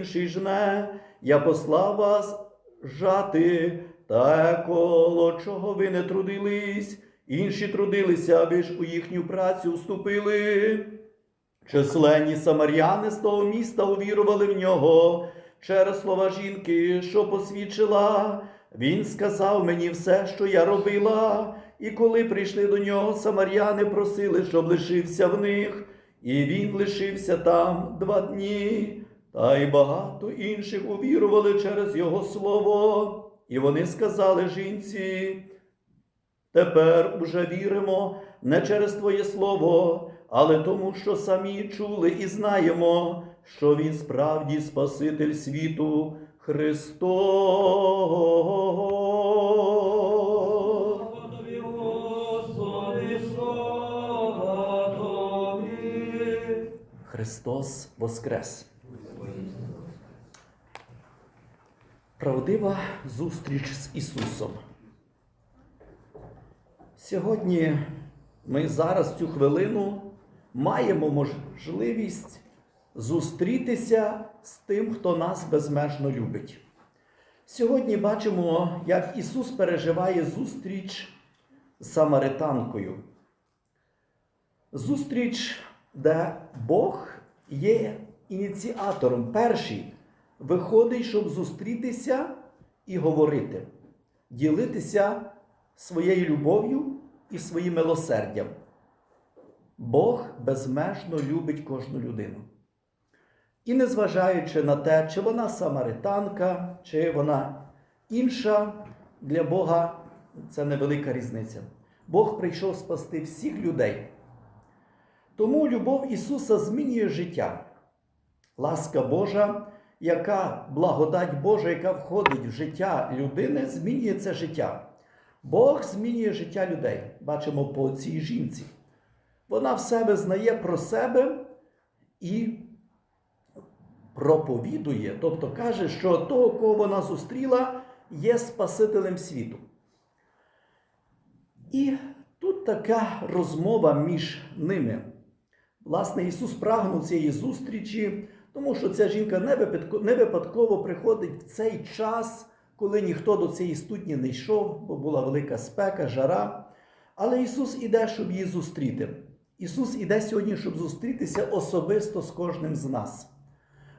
інший жне, я послав вас жати, та коло чого ви не трудились, інші трудилися, аби ж у їхню працю вступили. Численні самаряни з того міста увірували в нього через слова жінки, що посвідчила. Він сказав мені все, що я робила, і коли прийшли до нього, самаряни просили, щоб лишився в них, і він лишився там два дні. Та й багато інших увірували через його слово. І вони сказали жінці, тепер уже віримо не через Твоє слово, але тому, що самі чули і знаємо, що Він справді Спаситель світу Христос. Христос Воскрес. Правдива зустріч з Ісусом. Сьогодні ми зараз цю хвилину маємо можливість зустрітися з тим, хто нас безмежно любить. Сьогодні бачимо, як Ісус переживає зустріч з Самаританкою. Зустріч, де Бог є ініціатором, перший виходить, щоб зустрітися і говорити, ділитися своєю любов'ю і своїм милосердям. Бог безмежно любить кожну людину. І незважаючи на те, чи вона самаританка, чи вона інша, для Бога це невелика різниця. Бог прийшов спасти всіх людей. Тому любов Ісуса змінює життя. Ласка Божа, яка благодать Божа, яка входить в життя людини, змінює це життя. Бог змінює життя людей. Бачимо по цій жінці. Вона в себе знає про себе і проповідує, тобто каже, що того, кого вона зустріла, є Спасителем світу. І тут така розмова між ними. Власне, Ісус прагнув цієї зустрічі, тому що ця жінка не випадково, приходить в цей час, коли ніхто до цієї студні не йшов, бо була велика спека, жара. Але Ісус іде, щоб її зустріти. Ісус іде сьогодні, щоб зустрітися особисто з кожним з нас.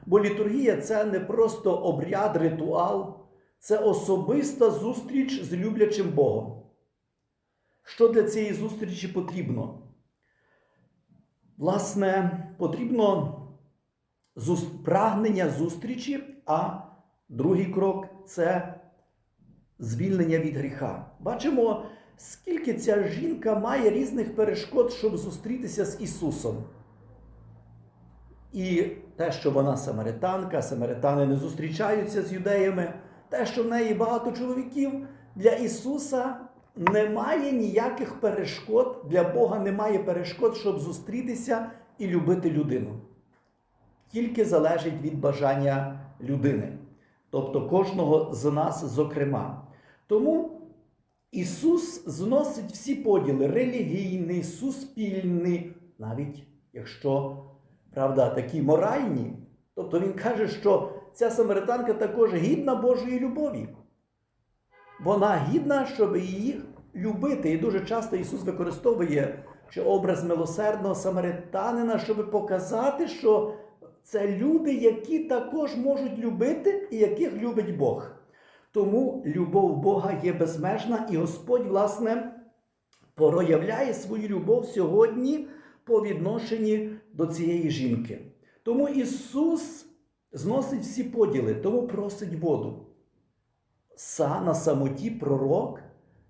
Бо літургія це не просто обряд, ритуал, це особиста зустріч з люблячим Богом. Що для цієї зустрічі потрібно? Власне, потрібно прагнення зустрічі, а другий крок це звільнення від гріха. Бачимо, скільки ця жінка має різних перешкод, щоб зустрітися з Ісусом. І те, що вона самаританка, самаритани не зустрічаються з юдеями, те, що в неї багато чоловіків, для Ісуса немає ніяких перешкод, для Бога немає перешкод, щоб зустрітися і любити людину. Тільки залежить від бажання людини, тобто кожного з нас, зокрема. Тому Ісус зносить всі поділи релігійний, суспільний, навіть якщо правда, такі моральні. Тобто Він каже, що ця самаританка також гідна Божої любові. Вона гідна, щоб її любити. І дуже часто Ісус використовує чи образ милосердного самаританина, щоб показати, що це люди, які також можуть любити і яких любить Бог. Тому любов Бога є безмежна, і Господь, власне, проявляє свою любов сьогодні по відношенні до цієї жінки. Тому Ісус зносить всі поділи, тому просить воду. Са на самоті пророк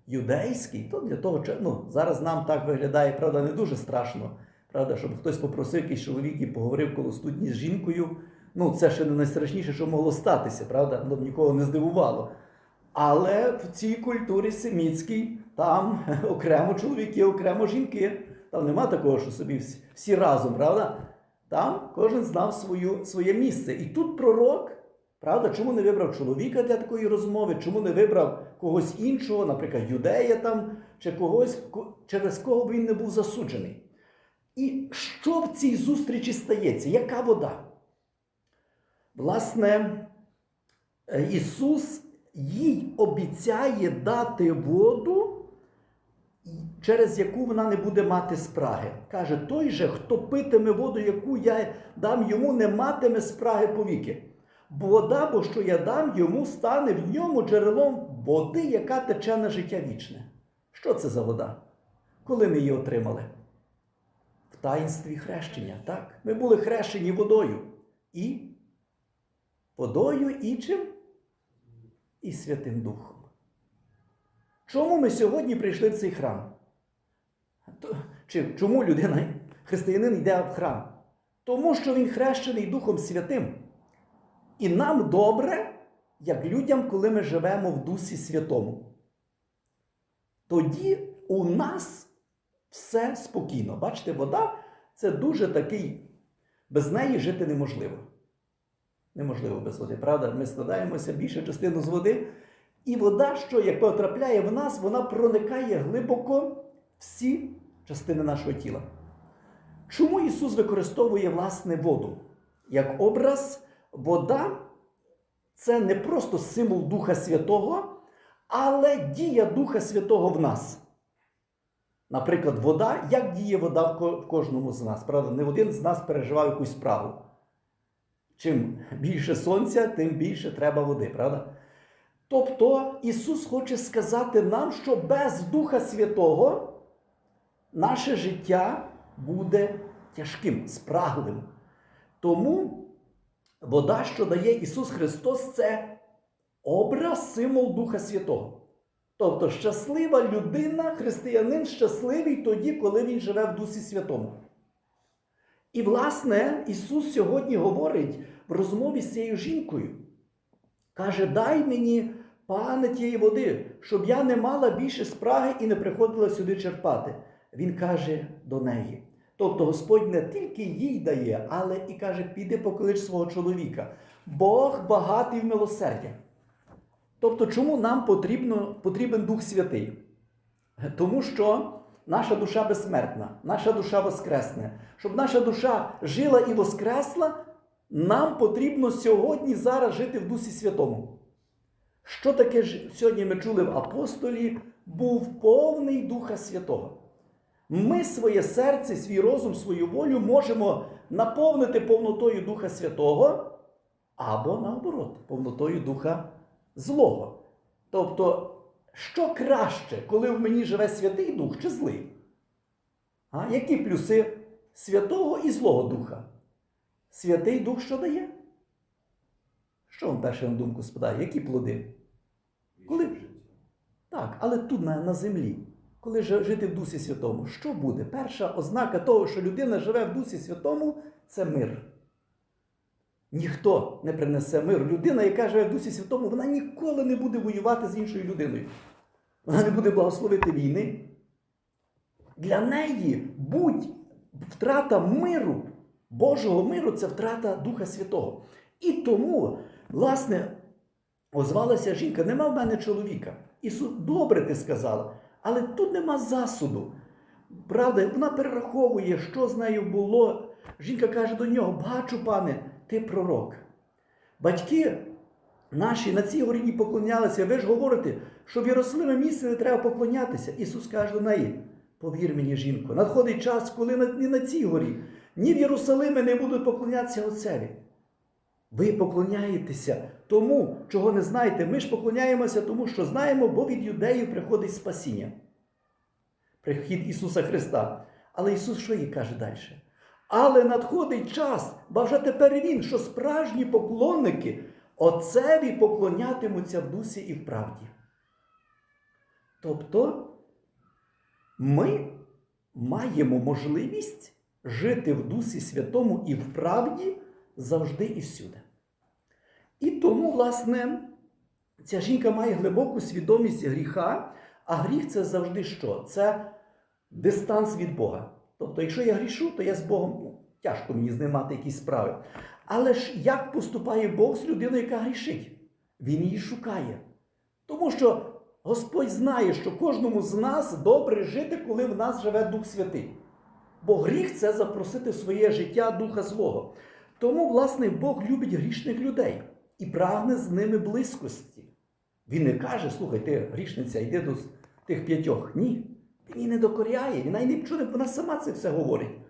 юдейський, то для того, ну, зараз нам так виглядає, правда, не дуже страшно. Правда, щоб хтось попросив якийсь чоловік і поговорив коло студні з жінкою. Ну, це ще не найстрашніше, що могло статися, правда? Ну, нікого не здивувало. Але в цій культурі семітській там окремо чоловіки, окремо жінки. Там нема такого, що собі всі, всі разом, правда? Там кожен знав свою, своє місце. І тут пророк, правда, чому не вибрав чоловіка для такої розмови, чому не вибрав когось іншого, наприклад, юдея там, чи когось, через кого б він не був засуджений. І що в цій зустрічі стається? Яка вода? власне, Ісус їй обіцяє дати воду, через яку вона не буде мати спраги. Каже, той же, хто питиме воду, яку я дам йому, не матиме спраги повіки. Бо вода, бо що я дам йому, стане в ньому джерелом води, яка тече на життя вічне. Що це за вода? Коли ми її отримали? Таїнстві хрещення, так? Ми були хрещені водою. І водою і чим? І Святим Духом. Чому ми сьогодні прийшли в цей храм? Чи чому людина, християнин йде в храм? Тому що він хрещений Духом Святим. І нам добре, як людям, коли ми живемо в Дусі Святому. Тоді у нас все спокійно. Бачите, вода це дуже такий, без неї жити неможливо. Неможливо без води, правда? Ми складаємося більшу частину з води. І вода, що як потрапляє в нас, вона проникає глибоко всі частини нашого тіла. Чому Ісус використовує власне воду? Як образ, вода це не просто символ Духа Святого, але дія Духа Святого в нас. Наприклад, вода, як діє вода в кожному з нас. Правда, не один з нас переживав якусь справу. Чим більше сонця, тим більше треба води, правда? Тобто Ісус хоче сказати нам, що без Духа Святого наше життя буде тяжким, спраглим. Тому вода, що дає Ісус Христос, це образ, символ Духа Святого. Тобто щаслива людина, християнин щасливий тоді, коли він живе в Дусі Святому. І, власне, Ісус сьогодні говорить в розмові з цією жінкою. Каже, дай мені, пане тієї води, щоб я не мала більше спраги і не приходила сюди черпати. Він каже до неї. Тобто Господь не тільки їй дає, але і каже, піди поклич свого чоловіка. Бог багатий в милосердя. Тобто, чому нам потрібно, потрібен Дух Святий? Тому що наша душа безсмертна, наша душа воскресне. Щоб наша душа жила і воскресла, нам потрібно сьогодні зараз жити в Дусі Святому. Що таке ж сьогодні ми чули в апостолі? Був повний Духа Святого. Ми своє серце, свій розум, свою волю можемо наповнити повнотою Духа Святого або наоборот, повнотою Духа Злого. Тобто, що краще, коли в мені живе Святий Дух чи злий? А? Які плюси Святого і Злого Духа? Святий Дух що дає? Що вам перше на думку спадає? Які плоди? Коли? Так, але тут на, на землі, коли жити в Дусі Святому, що буде? Перша ознака того, що людина живе в Дусі Святому, це мир. Ніхто не принесе мир. Людина, яка живе в Дусі Святому, вона ніколи не буде воювати з іншою людиною. Вона не буде благословити війни. Для неї будь втрата миру, Божого миру це втрата Духа Святого. І тому, власне, озвалася жінка: нема в мене чоловіка. Ісус, добре ти сказала, але тут нема засуду. Правда, вона перераховує, що з нею було. Жінка каже до нього: Бачу, пане, ти пророк. Батьки наші на цій горі поклонялися. Ви ж говорите, що в Єрусалимі місце не треба поклонятися. Ісус каже до неї: повір мені, жінко, надходить час, коли ні на цій горі, ні в Єрусалимі не будуть поклонятися Отцеві. Ви поклоняєтеся тому, чого не знаєте. Ми ж поклоняємося тому, що знаємо, бо від юдеїв приходить спасіння. Прихід Ісуса Христа. Але Ісус що їй каже далі? Але надходить час, бо вже тепер Він, що справжні поклонники Отцеві поклонятимуться в дусі і в правді. Тобто ми маємо можливість жити в Дусі Святому і в правді завжди і всюди. І тому, власне, ця жінка має глибоку свідомість гріха, а гріх це завжди що? Це дистанс від Бога. Тобто, якщо я грішу, то я з Богом тяжко мені з ним мати якісь справи. Але ж як поступає Бог з людиною, яка грішить? Він її шукає. Тому що Господь знає, що кожному з нас добре жити, коли в нас живе Дух Святий. Бо гріх це запросити в своє життя Духа Злого. Тому, власне, Бог любить грішних людей і прагне з ними близькості. Він не каже, слухай, ти грішниця, йди до тих п'ятьох. Ні. Він її не докоряє, він навіть не чує, вона сама це все говорить.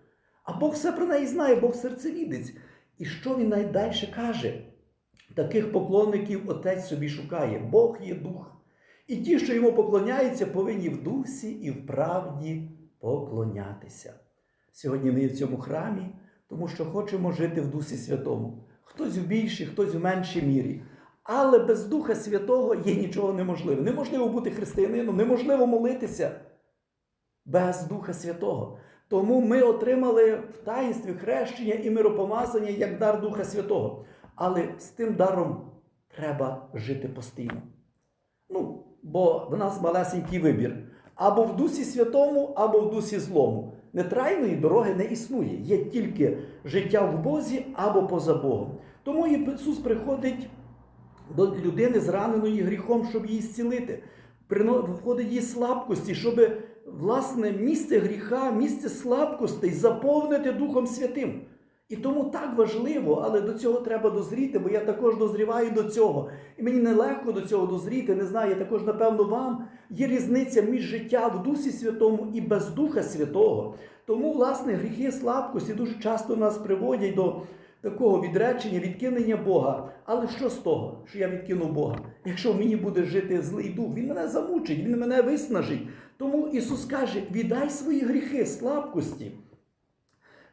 А Бог все про неї знає, Бог серцевідець. І що він найдальше каже? Таких поклонників Отець собі шукає. Бог є дух. І ті, що йому поклоняються, повинні в дусі і в правді поклонятися. Сьогодні ми є в цьому храмі, тому що хочемо жити в Дусі Святому. Хтось в більшій, хтось в меншій мірі. Але без Духа Святого є нічого неможливе. Неможливо бути християнином, неможливо молитися без Духа Святого. Тому ми отримали в таїнстві хрещення і миропомазання як дар Духа Святого. Але з тим даром треба жити постійно. Ну, бо в нас малесенький вибір. Або в Дусі Святому, або в Дусі Злому. Нетрайної дороги не існує. Є тільки життя в Бозі або поза Богом. Тому Ісус приходить до людини, зраненої гріхом, щоб її зцілити. Входить її слабкості, щоб власне місце гріха, місце слабкостей заповнити Духом Святим. І тому так важливо, але до цього треба дозріти, бо я також дозріваю до цього. І мені нелегко до цього дозріти. Не знаю, я також, напевно, вам є різниця між життя в Дусі Святому і без Духа Святого. Тому, власне, гріхи слабкості дуже часто нас приводять до такого відречення, відкинення Бога. Але що з того, що я відкину Бога? Якщо в мені буде жити злий дух, він мене замучить, він мене виснажить. Тому Ісус каже: віддай свої гріхи, слабкості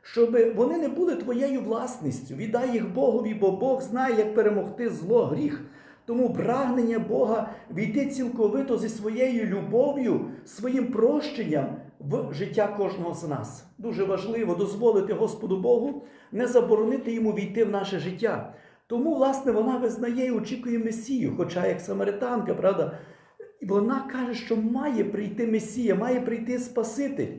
щоб вони не були твоєю власністю. Віддай їх Богові, бо Бог знає, як перемогти зло, гріх. Тому прагнення Бога війти цілковито зі своєю любов'ю, своїм прощенням в життя кожного з нас. Дуже важливо дозволити Господу Богу не заборонити йому війти в наше життя. Тому, власне, вона визнає і очікує Месію, хоча як самаританка, правда, вона каже, що має прийти Месія, має прийти Спаситель.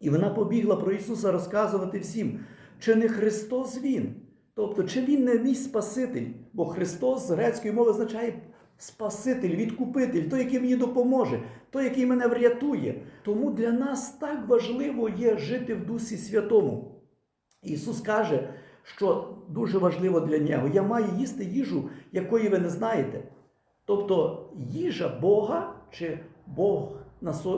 І вона побігла про Ісуса розказувати всім, чи не Христос Він. Тобто, чи Він не мій Спаситель, бо Христос з грецької мови означає Спаситель, відкупитель, той, який мені допоможе, той, який мене врятує. Тому для нас так важливо є жити в Дусі Святому. Ісус каже, що дуже важливо для нього: я маю їсти їжу, якої ви не знаєте. Тобто їжа Бога чи Бог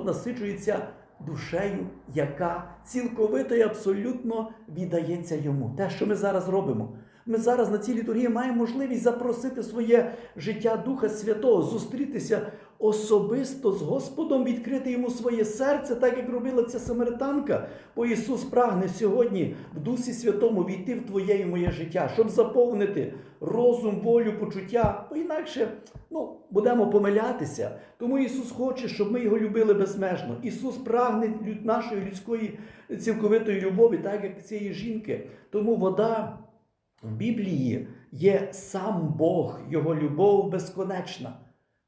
насичується душею, яка цілковито і абсолютно віддається йому. Те, що ми зараз робимо. Ми зараз на цій літургії маємо можливість запросити своє життя Духа Святого, зустрітися особисто з Господом, відкрити йому своє серце, так як робила ця самаританка. Бо Ісус прагне сьогодні в Дусі Святому війти в твоє і моє життя, щоб заповнити розум, волю, почуття. Бо інакше ну, будемо помилятися. Тому Ісус хоче, щоб ми його любили безмежно. Ісус прагне нашої людської цілковитої любові, так як цієї жінки. Тому вода в Біблії є сам Бог, Його любов безконечна.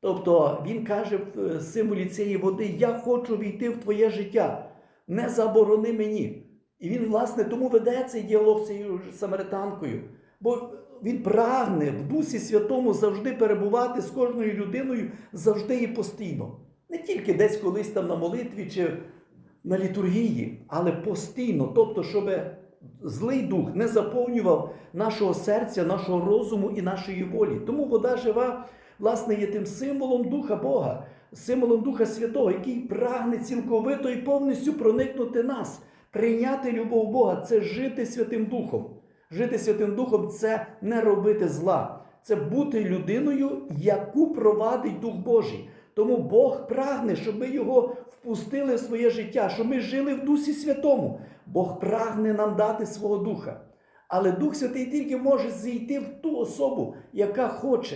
Тобто Він каже в е, символі цієї води: Я хочу війти в твоє життя, не заборони мені. І він, власне, тому веде цей діалог з цією самаританкою. Бо він прагне в Дусі Святому завжди перебувати з кожною людиною завжди і постійно. Не тільки десь колись там на молитві чи на літургії, але постійно. Тобто, щоб злий дух не заповнював нашого серця, нашого розуму і нашої волі. Тому вода жива, власне, є тим символом Духа Бога, символом Духа Святого, який прагне цілковито і повністю проникнути нас, прийняти любов Бога це жити Святим Духом. Жити Святим Духом це не робити зла, це бути людиною, яку провадить Дух Божий. Тому Бог прагне, щоб ми його впустили в своє життя, щоб ми жили в Дусі Святому. Бог прагне нам дати свого духа. Але Дух Святий тільки може зійти в ту особу, яка хоче.